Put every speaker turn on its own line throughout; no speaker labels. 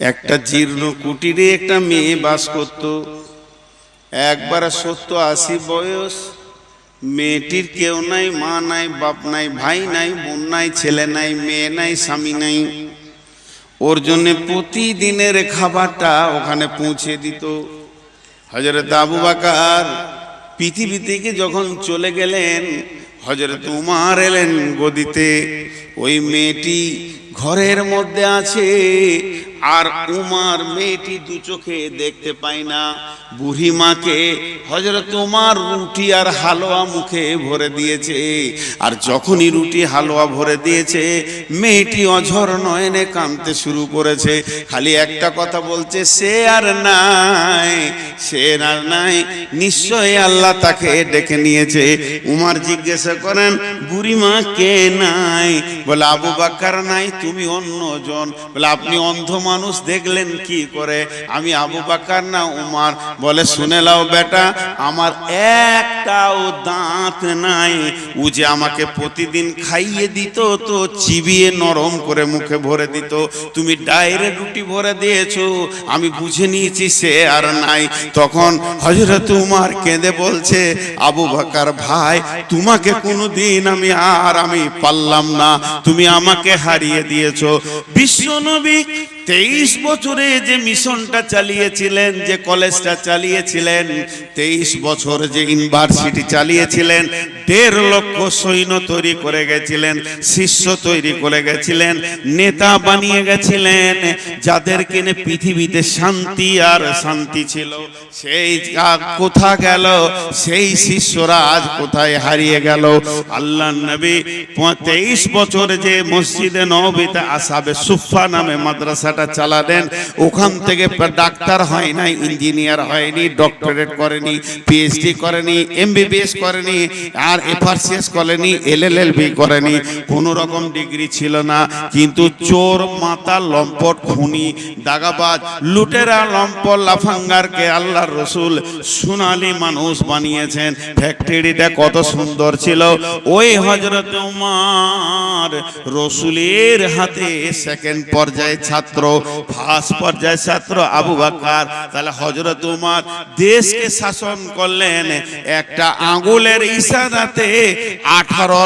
একটা জীর্ণ কুটিরে একটা মেয়ে বাস করত। একবার সত্য আশি বয়স। মেয়েটির কেউ নাই, মা নাই, বাপ নাই, ভাই নাই, বোন নাই, ছেলে নাই, মেয়ে নাই, স্বামী নাই। ওর জন্য প্রতিদিনের খাবারটা ওখানে পৌঁছে দিত। হজরত আবু বাকার পৃথিবী থেকে যখন চলে গেলেন হজরত উমার এলেন গদিতে। ওই মেয়েটি ঘরের মধ্যে আছে। আর উমার মেয়েটি দু চোখে দেখতে পায় না। বুড়ি মাকে হজরত উমার রুটি আর হালুয়া মুখে ভরে দিয়েছে। আর যখনই রুটি, হালুয়া ভরে দিয়েছে, মেয়েটি অঝর নয়নে কাঁদতে শুরু করেছে। খালি একটা কথা বলছে, সে আর নাই, সে আর নাই। নিশ্চয়ই আল্লাহ তাকে ডেকে নিয়েছে। উমার জিজ্ঞাসা করেন বুড়িমা কে নাই? বলে, আবু বাক্কার নাই, তুমি অন্যজন। বলে, আপনি অন্ধ মানুষ দেখলেন কি করে? আমি আবু বাক্কার না উমার? বলে, শুনে লাও বেটা, আমার একটাও দাঁত নাই। ও যে আমাকে প্রতিদিন খাইয়ে দিত, তো চিবিয়ে নরম করে মুখে ভরে দিত। তুমি ডাইরেক্ট রুটি ভরে দিয়েছ, আমি বুঝে নিয়েছি সে আর নাই। তখন হজরত উমার কেঁদে বলছে, আবু বাকার ভাই, তোমাকে কোনোদিন আমি আর আমি পারলাম না। তুমি আমাকে হারিয়ে দিয়েছ। বিশ্বনবী তেইশ বছরে যে মিশনটা চালিয়েছিলেন, যে কলেজটা চালিয়েছিলেন, তেইশ বছর যে ইউনিভার্সিটি চালিয়েছিলেন, দেড় লক্ষ সৈন্য তৈরি করে গেছিলেন, শিষ্য তৈরি করে গেছিলেন, নেতা বানিয়ে গেছিলেন যাদের কিনে পৃথিবীতে শান্তি আর শান্তি ছিল। সেই কোথা গেল? সেই শিষ্যরা আজ কোথায় হারিয়ে গেল? আল্লাহ নবী তেইশ বছর যে মসজিদে নবীতে আসাবে সুফা নামে মাদ্রাসাটা চালালেন। ওখান থেকে ডাক্তার হয় নাই, ইঞ্জিনিয়ার হয়নি, ডক্টরেট করেনি পিএইচডি করেনি এমবিবিএস করেনি, আর এফআরসিএস করেনি এলএলএলবি করেনি। কোনো রকম ডিগ্রি ছিল না, কিন্তু চোর মাতা লম্পট, খুনি, দাগাবাজ, লুটেরা, লম্পট, লাফাঙ্গারকে আল্লাহর রসুল সোনালি মানুষ বানিয়েছেন। ফ্যাক্টরিটা কত সুন্দর ছিল। ওই হজরত উমার রসুলের হাতে সেকেন্ড পর্যায়ে ছাত্র ফার্স্ট পর্যায়ে ছাত্র আবু বাকার। তাহলে হজরত উমার দেশকে শাসন করলেন। একটা আঙ্গুলের ইশারাতে আঠারো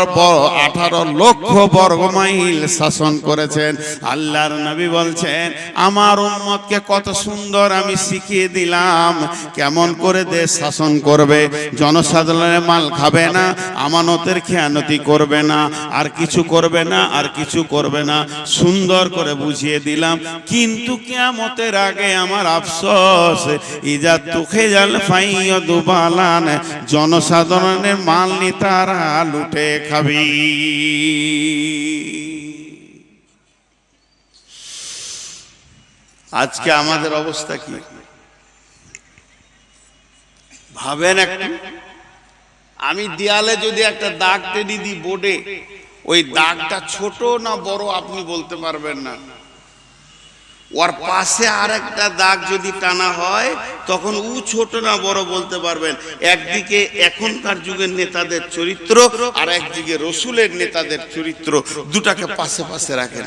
আঠারো লক্ষ বর্গ মাইল শাসন করেছেন। আল্লাহর নবী বলছেন, আমার উম্মতকে কত সুন্দর আমি শিখিয়ে দিলাম। কেমন করে দেশ শাসন করবে? জনসাধারণের মাল খাবে না, আমানতের খেয়ানতি করবে না, আর কিছু করবে না, আর কিছু করবে না। সুন্দর করে বুঝিয়ে দিলাম। কিন্তু কেমতের আগে আমার আফসোস ইজা তুখে জাল ফাইয় দুবালান, জনসাধারণের মাল নি তারা লুটে খাবি। আজকে আমাদের অবস্থা কি? ভাবেন একটু। আমি দেয়ালে যদি একটা দাগ টেনে দিই বোর্ডে, ওই দাগটা ছোট না বড় আপনি বলতে পারবেন না। ওর পাশে আর একটা দাগ যদি টানা হয়, তখন উ ছোট না, বড় বলতে পারবেন। একদিকে এখনকার যুগের নেতাদের চরিত্র আর একদিকে রসুলের নেতাদের চরিত্র। দুটাকে পাশে পাশে রাখেন।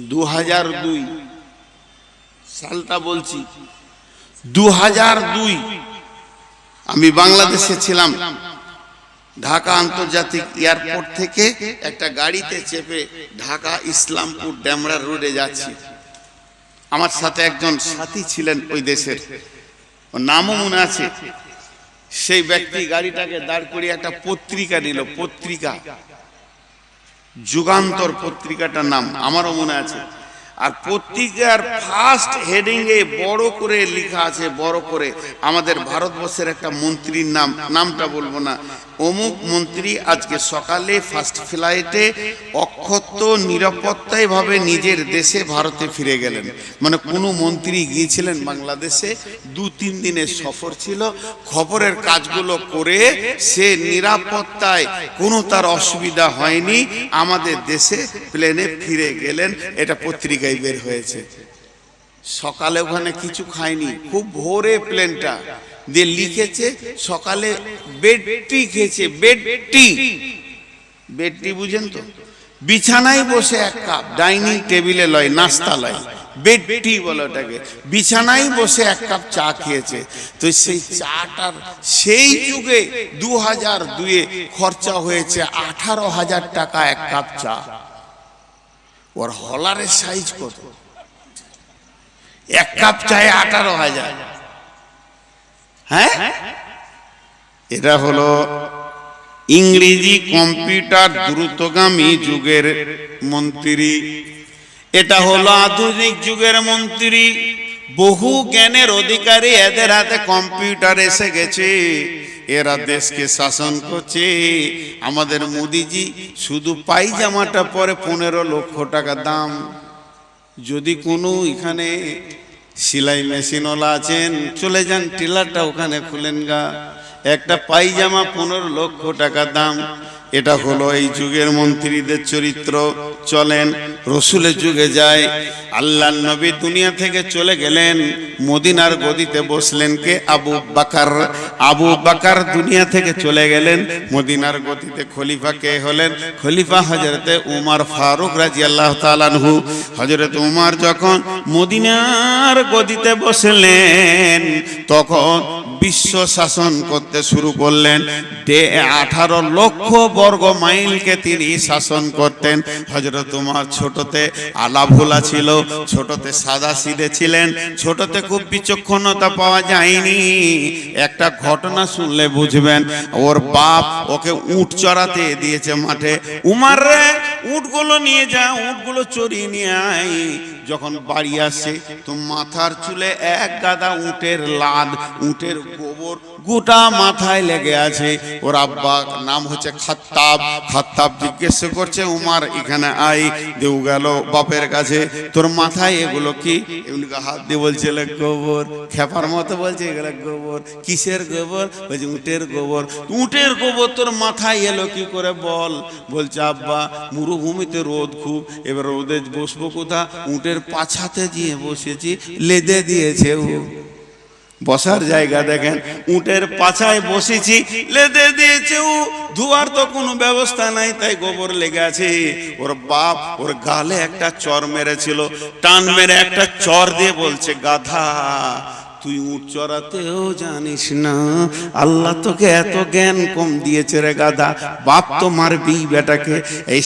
দু হাজার দুই সালটা বলছি। দু হাজার দুই আমি বাংলাদেশে ছিলাম। ঢাকা আন্তর্জাতিক এয়ারপোর্ট থেকে একটা গাড়িতে চেপে ঢাকা ইসলামপুর ড্যামরা রোডে যাচ্ছি। আমার সাথে একজন সাথী ছিলেন ওই দেশের। নামও মনে আছে। সেই ব্যক্তি গাড়িটাকে দাঁড় করিয়ে একটা পত্রিকা নিল, পত্রিকা। যুগান্তর পত্রিকাটার নাম, আমারও মনে আছে। আর পত্রিকার ফার্স্ট হেডিং এ বড় করে লেখা আছে, বড় করে। আমাদের ভারতবর্ষের একটা মন্ত্রীর নাম, নামটা বলব না। অমুক মন্ত্রী আজকে সকালে ফার্স্ট ফ্লাইটে অক্ষত নিরাপত্তায় ভাবে নিজের দেশে ভারতে ফিরে গেলেন। মানে কোনো মন্ত্রী গিয়েছিলেন বাংলাদেশে, দু, তিন দিনের সফর ছিল। খবরের কাজগুলো করে সে নিরাপত্তায় কোনো তার অসুবিধা হয়নি। আমাদের দেশে প্লেনে ফিরে গেলেন। এটা পত্রিকায় বের হয়েছে। সকালে ওখানে কিছু খায়নি, খুব ভোরে প্লেনটা দিয়ে লিখেছে, সকালে বেডটি খেয়েছে, বেডটি। বেডটি বুঝেন তো? বিছানায় বসে এক কাপ, ডাইনিং টেবিলে লয়, নাস্তা লয় বেড টি বলে ওটাকে। বিছানায় বসে এক কাপ চা খেয়েছে। তো সেই চাটার সেই যুগে দু হাজার দুয়ে খরচা হয়েছে আঠারো হাজার টাকা এক কাপ চা। ওর হলারের সাইজ কত? এক কাপ চায়ে আঠারো হাজার। হ্যাঁ? এটা হলো ইংরেজি কম্পিউটার দ্রুতগামী যুগের মন্ত্রী। এটা হলো আধুনিক যুগের মন্ত্রী। বহু জ্ঞানের অধিকারী এদের হাতে কম্পিউটার এসে গেছে। এরা দেশকে শাসন করছে। আমাদের মোদিজি শুধু পাইজামাটা পরে পনেরো লক্ষ টাকা দাম। যদি কোনো এখানে সেলাই মেশিনওয়ালা আছেন, চলে যান, টেলারটা ওখানে খুলেন গা। একটা পাইজামা পনেরো লক্ষ টাকা দাম। এটা হলো এই যুগের মন্ত্রীদের চরিত্র। চলেন, রসুলের যুগে যায় আল্লাহ নবী দুনিয়া থেকে চলে গেলেন, মদিনার গদিতে বসলেন কে? আবু বাকার। আবু বাকার দুনিয়া থেকে চলে গেলেন, মদিনার গদিতে খলিফা কে হলেন? খলিফা হজরতে উমার ফারুক রাজি আল্লাহ তালানহু হজরত উমার যখন মদিনার গদিতে বসলেন, তখন বিশ্ব শাসন করতে শুরু করলেন। আঠারো লক্ষ বর্গ মাইলকে তিনি শাসন করতেন। হজরত উমার ছোটতে আলাভোলা ছিল, ছোটতে সাদা সিধে ছিলেন, ছোটতে খুব বিচক্ষণতা পাওয়া যায়নি। একটা ঘটনা শুনলে বুঝবেন, ওর বাপ ওকে উট চড়াতে দিয়েছে মাঠে। উমার রে উটগুলো নিয়ে যা, উটগুলো চড়িয়ে নিয়ে আয়। যখন বাড়ি আসে, তো মাথার চুলে এক গাদা উটের লাদ, উটের গোবর গোটা মাথায় লেগে আছে। ওর আব্বা নাম হচ্ছে খাত্তাব। খাত্তাব জিজ্ঞেস করছে, উমার, এখানে আই দেউ গেল বাপের কাছে। তোর মাথায় এগুলো কি? এগুলোকে হাত দিয়ে বলছে গোবর। খেপার মতো বলছে, এগুলো গোবর। কিসের গোবর? বলছে, উটের গোবর। উটের গোবর তোর মাথায় এলো কি করে বল? বলছে, আব্বা, মরুভূমিতে রোদ খুব। এবার রোদে বসবো কোথা উটের পাছাতে দিয়ে বসেছি, লেদে দিয়েছে ও। বসার জায়গা দেখেন, উটের পাছায় বসেছি, লেদে দিয়েছে ও ধোয়ার তো কোনো ব্যবস্থা নাই, তাই গোবর লেগে আছে। ওর বাপ ওর গালে একটা চর মেরেছিল, টান মেরে একটা চর দিয়ে বলছে, গাধা, তুই উট চড়াতেও জানিস না, আল্লাহ তোকে এত জ্ঞান কম দিয়েছে রে গাধা, বাপ তো মারবি বেটাকে। এই